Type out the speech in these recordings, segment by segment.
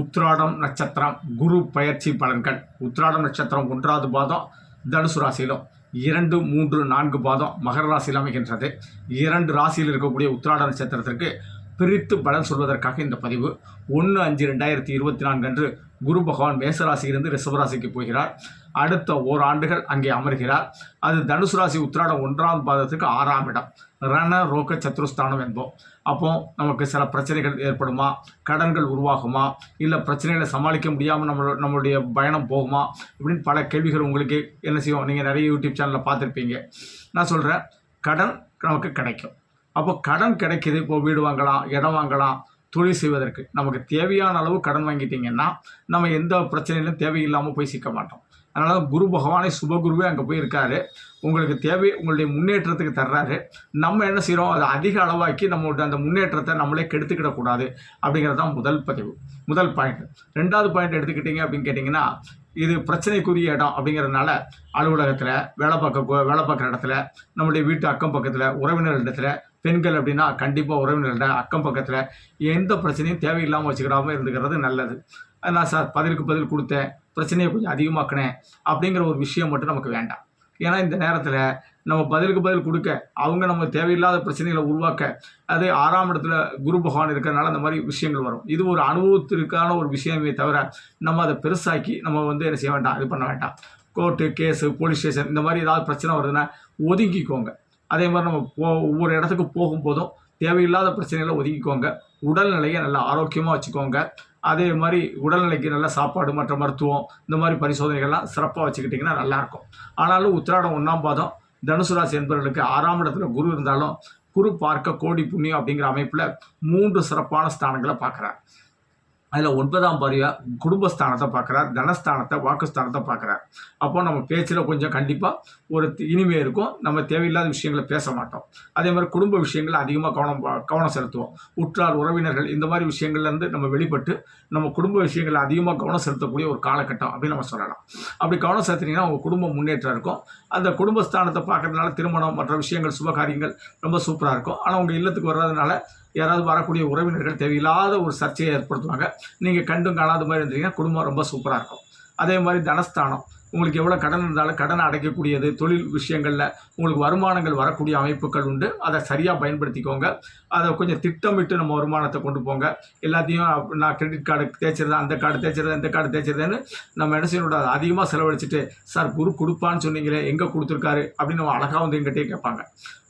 உத்ராடம் நட்சத்திரம் குரு பயிற்சி பலன்கள். உத்ராடம் நட்சத்திரம் ஒன்றாவது பாதம் தனுசு ராசியிலும். இரண்டு மூன்று நான்கு பாதம் மகர ராசியில் அமைகின்றது. இரண்டு ராசியில் இருக்கக்கூடிய உத்ராட நட்சத்திரத்திற்கு பிரித்து பலன் சொல்வதற்காக இந்த பதிவு. ஒன்று அஞ்சு ரெண்டாயிரத்தி இருபத்தி நான்கு அன்று குரு பகவான் மேசராசியிலிருந்து ரிஷபராசிக்கு போகிறார். அடுத்த ஓராண்டுகள் அங்கே அமர்கிறார். அது தனுசு ராசி உத்திராடம் ஒன்றாம் பாதத்துக்கு ஆறாம் இடம். ரண ரோக சத்ருஸ்தானம் என்போம். அப்போ நமக்கு சில பிரச்சனைகள் ஏற்படுமா? கடன்கள் உருவாகுமா? இல்லை பிரச்சனைகளை சமாளிக்க முடியாமல் நம்மளோட நம்மளுடைய பயணம் போகுமா? இப்படின்னு பல கேள்விகள் உங்களுக்கு என்ன செய்வோம் நீங்கள் நிறைய யூடியூப் சேனலில் பார்த்துருப்பீங்க. நான் சொல்கிறேன் கடன் நமக்கு கிடைக்கும். அப்போ கடன் கிடைக்கிது. இப்போ வீடு வாங்கலாம் இடம் வாங்கலாம் தொழில் செய்வதற்கு. நமக்கு தேவையான அளவு கடன் வாங்கிட்டீங்கன்னா நம்ம எந்த பிரச்சனையிலும் தேவையில்லாமல் போய் சிக்க மாட்டோம். அதனால குரு பகவானே சுபகுருவே அங்கே போய் இருக்காரு உங்களுக்கு தேவை உங்களுடைய முன்னேற்றத்துக்கு தர்றாரு. நம்ம என்ன செய்கிறோம் அதை அதிக அளவாக்கி நம்மளுடைய அந்த முன்னேற்றத்தை நம்மளே கெடுத்துக்கிடக்கூடாது அப்படிங்கிறது தான் முதல் பதிவு முதல் பாயிண்ட் ரெண்டாவது பாயிண்ட் எடுத்துக்கிட்டீங்க அப்படின்னு கேட்டிங்கன்னா இது பிரச்சனைக்குரிய இடம் அப்படிங்கிறதுனால அலுவலகத்தில் வேலை பார்க்க வேலை பார்க்குற இடத்துல நம்மளுடைய வீட்டு அக்கம் பக்கத்தில் உறவினர் இடத்துல பெண்கள் அப்படின்னா கண்டிப்பாக உறவினர்கள்ட்ட அக்கம் பக்கத்தில் எந்த பிரச்சனையும் தேவையில்லாமல் வச்சுக்கிடாமல் இருந்துக்கிறது நல்லது. நான் சார் பதிலுக்கு பதில் கொடுத்தேன். பிரச்சனையை கொஞ்சம் அதிகமாக்கினேன் அப்படிங்கிற ஒரு விஷயம் மட்டும் நமக்கு வேண்டாம். ஏன்னா இந்த நேரத்தில் நம்ம பதிலுக்கு பதில் கொடுக்க அவங்க நம்ம தேவையில்லாத பிரச்சனைகளை உருவாக்க அது ஆறாம் இடத்துல குரு பகவான் இருக்கிறனால அந்த மாதிரி விஷயங்கள் வரும். இது ஒரு அனுபவத்திற்கான ஒரு விஷயமே தவிர நம்ம அதை பெருசாக்கி நம்ம வந்து என்ன செய்ய வேண்டாம் இது பண்ண வேண்டாம். கோர்ட்டு கேஸு போலீஸ் ஸ்டேஷன் இந்த மாதிரி ஏதாவது பிரச்சனை வருதுன்னா ஒதுங்கிக்கோங்க. அதே மாதிரி நம்ம போ ஒவ்வொரு இடத்துக்கு போகும்போதும் தேவையில்லாத பிரச்சனைகளை ஒதுக்கிக்கோங்க உடல்நிலையை நல்லா ஆரோக்கியமாக வச்சுக்கோங்க. அதே மாதிரி உடல்நிலைக்கு நல்ல சாப்பாடு மற்ற மருத்துவம் இந்த மாதிரி பரிசோதனைகள்லாம் சிறப்பாக வச்சுக்கிட்டிங்கன்னா நல்லாயிருக்கும். ஆனாலும் உத்திராடம் ஒன்றாம் பாதம் தனுசு ராசி என்பவர்களுக்கு ஆறாம் இடத்துல குரு இருந்தாலும் குரு பார்க்க கோடி புண்ணியம் அப்படிங்கிற அமைப்பில் மூன்று சிறப்பான ஸ்தானங்களை பார்க்குறார். அதில் ஒன்பதாம் பாரியாக குடும்பஸ்தானத்தை பார்க்குறார் தனஸ்தானத்தை வாக்குஸ்தானத்தை பார்க்குறார். அப்போ நம்ம பேச்சில் கொஞ்சம் கண்டிப்பாக ஒரு இனிமே இருக்கும். நம்ம தேவையில்லாத விஷயங்களை பேச மாட்டோம். அதே மாதிரி குடும்ப விஷயங்கள் அதிகமாக கவனம் கவனம் செலுத்துவோம். உற்றார் உறவினர்கள் இந்த மாதிரி விஷயங்கள்லேருந்து நம்ம வெளிப்பட்டு நம்ம குடும்ப விஷயங்களை அதிகமாக கவனம் செலுத்தக்கூடிய ஒரு காலகட்டம் அப்படின்னு நம்ம சொல்லலாம். அப்படி கவனம் செலுத்தினீங்கன்னா உங்கள் குடும்பம் முன்னேற்றம் இருக்கும். அந்த குடும்பஸ்தானத்தை பார்க்கறதுனால திருமணம் மற்ற விஷயங்கள் சுபகாரியங்கள் ரொம்ப சூப்பராக இருக்கும். ஆனால் உங்கள் இல்லத்துக்கு வர்றதுனால யாராவது வரக்கூடிய உறவினர்கள் தேவையில்லாத ஒரு சர்ச்சையை ஏற்படுத்துவாங்க. நீங்கள் கண்டும் காணாத மாதிரி இருந்தீங்கன்னா குடும்பம் ரொம்ப சூப்பராக இருக்கும். அதே மாதிரி தனஸ்தானம். உங்களுக்கு எவ்வளோ கடன் இருந்தாலும் கடனை அடைக்கக்கூடியது தொழில் விஷயங்களில் உங்களுக்கு வருமானங்கள் வரக்கூடிய அமைப்புகள் உண்டு. அதை சரியாக பயன்படுத்திக்கோங்க. அதை கொஞ்சம் திட்டமிட்டு நம்ம வருமானத்தை கொண்டு போங்க. எல்லாத்தையும் நான் கிரெடிட் கார்டு தேய்ச்சிருந்தேன் அந்த கார்டு தேய்ச்சிருந்தேன் இந்த கார்டு தேய்ச்சிருந்தேன்னு நம்ம என்ன செய்யக்கூடாது அதிகமாக செலவழிச்சிட்டு சார் குரு கொடுப்பான்னு சொன்னீங்களே எங்கே கொடுத்துருக்காரு? அப்படின்னு நம்ம அழகாக வந்து எங்கிட்டே கேட்பாங்க.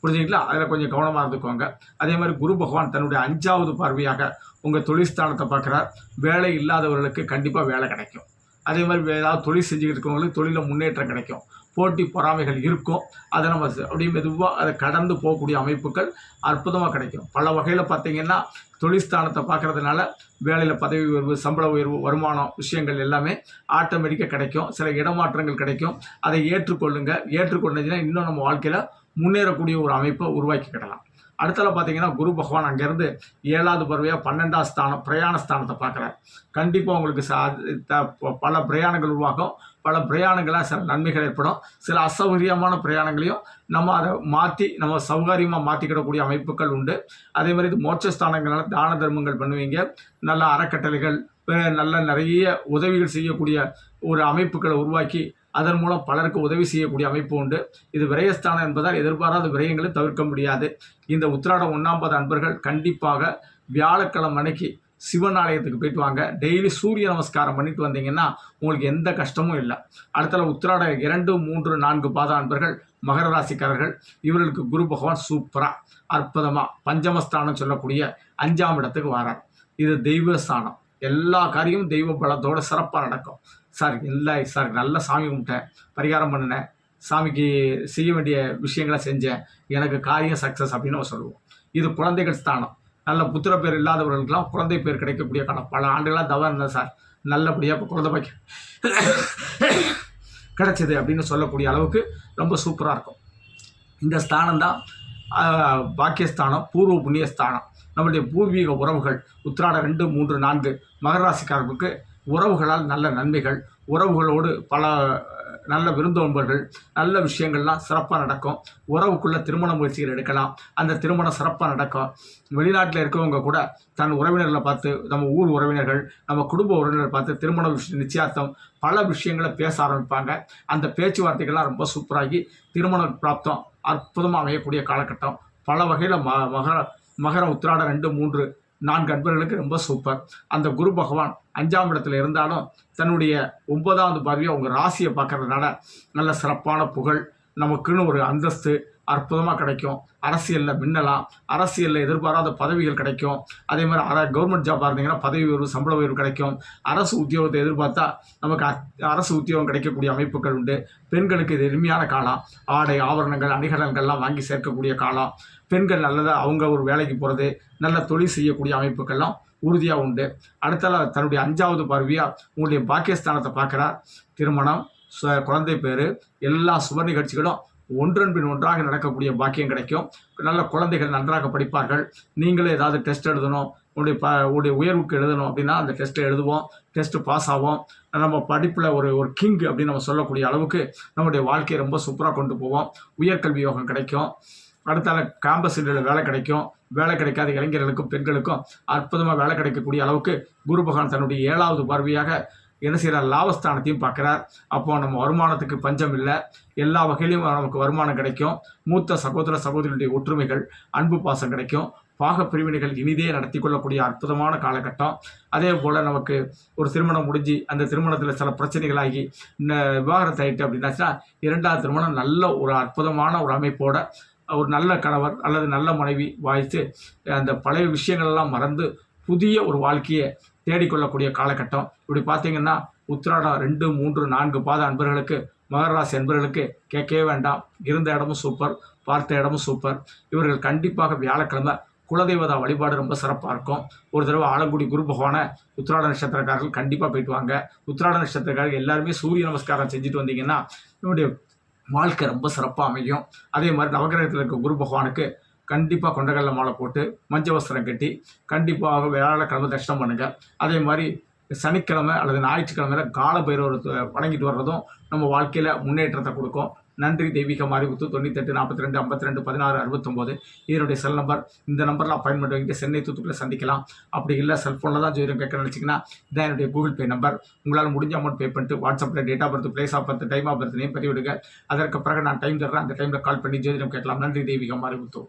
புரிஞ்சுங்களா அதில் கொஞ்சம் கவனமாக இருந்துக்கோங்க. அதே மாதிரி குரு பகவான் தன்னுடைய அஞ்சாவது பார்வையாக உங்கள் தொழில் ஸ்தானத்தை பார்க்குறார். வேலை இல்லாதவர்களுக்கு கண்டிப்பாக வேலை கிடைக்கும். அதே மாதிரி ஏதாவது தொழில் செஞ்சுக்கிட்டு இருக்கவங்களுக்கு தொழிலில் முன்னேற்றம் கிடைக்கும். போட்டி பொறாமைகள் இருக்கும். அதை நம்ம அப்படியே மெதுவாக அதை கடந்து போகக்கூடிய அமைப்புகள் அற்புதமாக கிடைக்கும். பல வகையில் பார்த்தீங்கன்னா தொழில்ஸ்தானத்தை பார்க்குறதுனால வேலையில் பதவி உயர்வு சம்பள உயர்வு வருமானம் விஷயங்கள் எல்லாமே ஆட்டோமேட்டிக்காக கிடைக்கும். சில இடமாற்றங்கள் கிடைக்கும். அதை ஏற்றுக்கொள்ளுங்க. ஏற்றுக்கொண்டதுன்னா இன்னும் நம்ம வாழ்க்கையில் முன்னேறக்கூடிய ஒரு அமைப்பை உருவாக்கிக்கிடலாம். அடுத்தல பார்த்தீங்கன்னா குரு பகவான் அங்கேருந்து ஏழாவது பறவையாக பன்னெண்டாம் ஸ்தானம் பிரயாண ஸ்தானத்தை பார்க்குறாரு. கண்டிப்பாக உங்களுக்கு சா த- பல பிரயாணங்கள் உருவாகும். பல பிரயாணங்களாக சில நன்மைகள் ஏற்படும். சில அசௌகரியமான பிரயாணங்களையும் நம்ம அதை மாற்றி நம்ம சௌகரியமாக மாற்றிக்கிடக்கூடிய அமைப்புகள் உண்டு. அதே மாதிரி இது மோட்சஸ்தானங்களால தான தர்மங்கள் பண்ணுவீங்க. நல்ல அறக்கட்டளைகள் நல்ல நிறைய உதவிகள் செய்யக்கூடிய ஒரு அமைப்புகளை உருவாக்கி அதன் மூலம் பலருக்கு உதவி செய்யக்கூடிய அமைப்பு உண்டு. இது விரயஸ்தானம் என்பதால் எதிர்பாராத விரயங்களை தவிர்க்க முடியாது. இந்த உத்திராடம் ஒன்றாம்பது அன்பர்கள் கண்டிப்பாக வியாழக்கிழமை அன்னைக்கு சிவன் ஆலயத்துக்கு போயிட்டு வாங்க. டெய்லி சூரிய நமஸ்காரம் பண்ணிட்டு வந்தீங்கன்னா உங்களுக்கு எந்த கஷ்டமும் இல்லை. அடுத்தல உத்திராட இரண்டு மூன்று நான்கு பாத அன்பர்கள் மகர ராசிக்காரர்கள் இவர்களுக்கு குரு பகவான் சூப்பராக அற்புதமாக பஞ்சமஸ்தானம் சொல்லக்கூடிய அஞ்சாம் இடத்துக்கு வரார். இது தெய்வ ஸ்தானம் எல்லா காரியமும் தெய்வ பலத்தோடு சிறப்பாக நடக்கும். சார் இல்லை சார் நல்ல சாமி கும்பிட்டேன். பரிகாரம் பண்ணினேன். சாமிக்கு செய்ய வேண்டிய விஷயங்களை செஞ்சேன். எனக்கு காரியம் சக்ஸஸ் அப்படின்னு நம்ம சொல்லுவோம். இது குழந்தைகள் ஸ்தானம். நல்ல புத்திர பேர் இல்லாதவர்களுக்கெல்லாம் குழந்தை பேர் கிடைக்கக்கூடிய காலம். பல ஆண்டுகளாக தவறு இருந்தேன் சார். நல்லபடியாக இப்போ குழந்தை பாக்கி கிடைச்சது அப்படின்னு சொல்லக்கூடிய அளவுக்கு ரொம்ப சூப்பராக இருக்கும். இந்த ஸ்தானம் தான் பாக்கியஸ்தானம் பூர்வ புண்ணிய ஸ்தானம் நம்முடைய பூர்வீக உறவுகள் உத்திராட ரெண்டு மூன்று நான்கு மகராசிக்காரர்களுக்கு உறவுகளால் நல்ல நன்மைகள் உறவுகளோடு பல நல்ல விருந்தோம்பர்கள் நல்ல விஷயங்கள்லாம் சிறப்பாக நடக்கும். உறவுக்குள்ளே திருமண முயற்சிகள் எடுக்கலாம். அந்த திருமணம் சிறப்பாக நடக்கும். வெளிநாட்டில் இருக்கவங்க கூட தன் உறவினர்களை பார்த்து நம்ம ஊர் உறவினர்கள் நம்ம குடும்ப உறவினர்களை பார்த்து திருமண விஷயம் நிச்சயார்த்தம் பல விஷயங்களை பேச ஆரம்பிப்பாங்க. அந்த பேச்சுவார்த்தைகள்லாம் ரொம்ப சூப்பராகி திருமண பிராப்தம் அற்புதமாக அமையக்கூடிய காலகட்டம். பல வகையில் ம மகர மகர உத்திராட ரெண்டு மூன்று நான்கு அன்பர்களுக்கு ரொம்ப சூப்பர். அந்த குரு பகவான் அஞ்சாம் இடத்துல இருந்தாலும் தன்னுடைய ஒன்பதாவது பார்வையை உங்கள் ராசியை பார்க்கறதுனால நல்ல சிறப்பான புகழ் நமக்குன்னு ஒரு அந்தஸ்து அற்புதமாக கிடைக்கும். அரசியலில் மின்னலாம். அரசியலில் எதிர்பாராத பதவிகள் கிடைக்கும். அதே மாதிரி அர கவர்மெண்ட் ஜாபாக இருந்தீங்கன்னா பதவி உயர்வு சம்பள உயர்வு கிடைக்கும். அரசு உத்தியோகத்தை எதிர்பார்த்தா நமக்கு அரசு உத்தியோகம் கிடைக்கக்கூடிய அமைப்புகள் உண்டு. பெண்களுக்கு இது எளிமையான காலம். ஆடை ஆபரணங்கள் அணிகலன்கள்லாம் வாங்கி சேர்க்கக்கூடிய காலம். பெண்கள் நல்லதாக அவங்க ஒரு வேலைக்கு போகிறது நல்ல தொழில் செய்யக்கூடிய அமைப்புகள்லாம் உறுதியாக உண்டு. அடுத்தால தன்னுடைய அஞ்சாவது பார்வையாக உங்களுடைய பாக்கியஸ்தானத்தை பார்க்குறார். திருமணம் சு- குழந்தை பேர் எல்லா சுப நிகழ்ச்சிகளும் ஒன்றன் பின் ஒன்றாக நடக்கக்கூடிய பாக்கியம் கிடைக்கும். நல்ல குழந்தைகள் நன்றாக படிப்பார்கள். நீங்களே ஏதாவது டெஸ்ட் எழுதணும். உன்னுடைய ப உடைய உயர்வுக்கு எழுதணும் அப்படின்னா அந்த டெஸ்ட்டை எழுதுவோம். டெஸ்ட்டு பாஸ் ஆகும் நம்ம படிப்பில் ஒரு ஒரு கிங் அப்படின்னு நம்ம சொல்லக்கூடிய அளவுக்கு நம்முடைய வாழ்க்கையை ரொம்ப சூப்பராக கொண்டு போவோம். உயர்கல்வி யோகம் கிடைக்கும். அடுத்தால கேம்பஸ் வேலை கிடைக்கும். வேலை கிடைக்காத இளைஞர்களுக்கும் பெண்களுக்கும் அற்புதமாக வேலை கிடைக்கக்கூடிய அளவுக்கு குரு பகவான் தன்னுடைய ஏழாவது பார்வையாக என்ன செய்கிறார் லாபஸ்தானத்தையும் பார்க்குறார். அப்போ நம்ம வருமானத்துக்கு பஞ்சம் இல்லை. எல்லா வகையிலையும் நமக்கு வருமானம் கிடைக்கும். மூத்த சகோதர சகோதரியுடைய ஒற்றுமைகள் அன்பு பாசம் கிடைக்கும். பாக பிரிவினைகள் இனிதே நடத்தி கொள்ளக்கூடிய அற்புதமான காலகட்டம். அதே போல் நமக்கு ஒரு திருமணம் முடிஞ்சு அந்த திருமணத்தில் சில பிரச்சனைகளாகி விவாகரத்து ஆகிட்டு அப்படின்னாச்சுன்னா இரண்டாவது திருமணம் நல்ல ஒரு அற்புதமான ஒரு அமைப்போட ஒரு நல்ல கணவர் அல்லது நல்ல மனைவி வாய்த்து அந்த பழைய விஷயங்களெல்லாம் மறந்து புதிய ஒரு வாழ்க்கையை தேடிக்கொள்ளக்கூடிய காலகட்டம். இப்படி பார்த்தீங்கன்னா உத்திராடம் ரெண்டு மூன்று நான்கு பாத அன்பர்களுக்கு மகராசி அன்பர்களுக்கு கேட்கவே வேண்டாம். இருந்த இடமும் சூப்பர் பார்த்த இடமும் சூப்பர் இவர்கள் கண்டிப்பாக வியாழக்கிழமை குலதெய்வதா வழிபாடு ரொம்ப சிறப்பாக இருக்கும். ஒரு தடவை ஆலங்குடி குரு பகவானை உத்திராட நட்சத்திரக்காரர்கள் கண்டிப்பாக போயிட்டு வாங்க உத்திராட நட்சத்திரக்காரர்கள் எல்லாருமே சூரிய நமஸ்காரம் செஞ்சுட்டு வந்தீங்கன்னா என்னுடைய வாழ்க்கை ரொம்ப சிறப்பாக அமையும். அதே மாதிரி நவகிரகத்தில் இருக்க குரு பகவானுக்கு கண்டிப்பாக கொண்டகல்ல மாலை போட்டு மஞ்சள் வஸ்திரம் கட்டி கண்டிப்பாக வியாழக்கிழமை தர்ஷனம் பண்ணுங்கள் அதே மாதிரி சனிக்கிழமை அல்லது ஞாயிற்றுக்கிழமையில் கால பைரவர் வணங்கிட்டு வர்றதும் நம்ம வாழ்க்கையில் முன்னேற்றத்தை கொடுக்கும். நன்றி தெய்வீக மாரிமுத்து தொண்ணூத்தெட்டு நாற்பத்தி ரெண்டு ஐம்பத்தி ரெண்டு பதினாறு அறுபத்தொம்போது. இதனுடைய செல் நம்பர் இந்த நம்பரில் அப்பாயின்மெண்ட் வாங்கிட்டு சென்னை தூத்துக்குள்ளே சந்திக்கலாம். அப்படி இல்லை செல்ஃபோனில் தான் ஜோதிடம் கேட்க நினச்சிங்கன்னா இதான் என்னுடைய கூகுள் பே நம்பர் உங்களால் முடிஞ்ச அமௌண்ட் பே பண்ணிட்டு வாட்ஸ்அப்பில் date of birth place of birth time of birth name பதிவிடுங்க. அதற்கு பிறகு நான் டைம் தர்றேன். அந்த டைமில் கால் பண்ணி ஜோதிடம் கேட்கலாம். நன்றி தெய்வீக மாரிமுத்து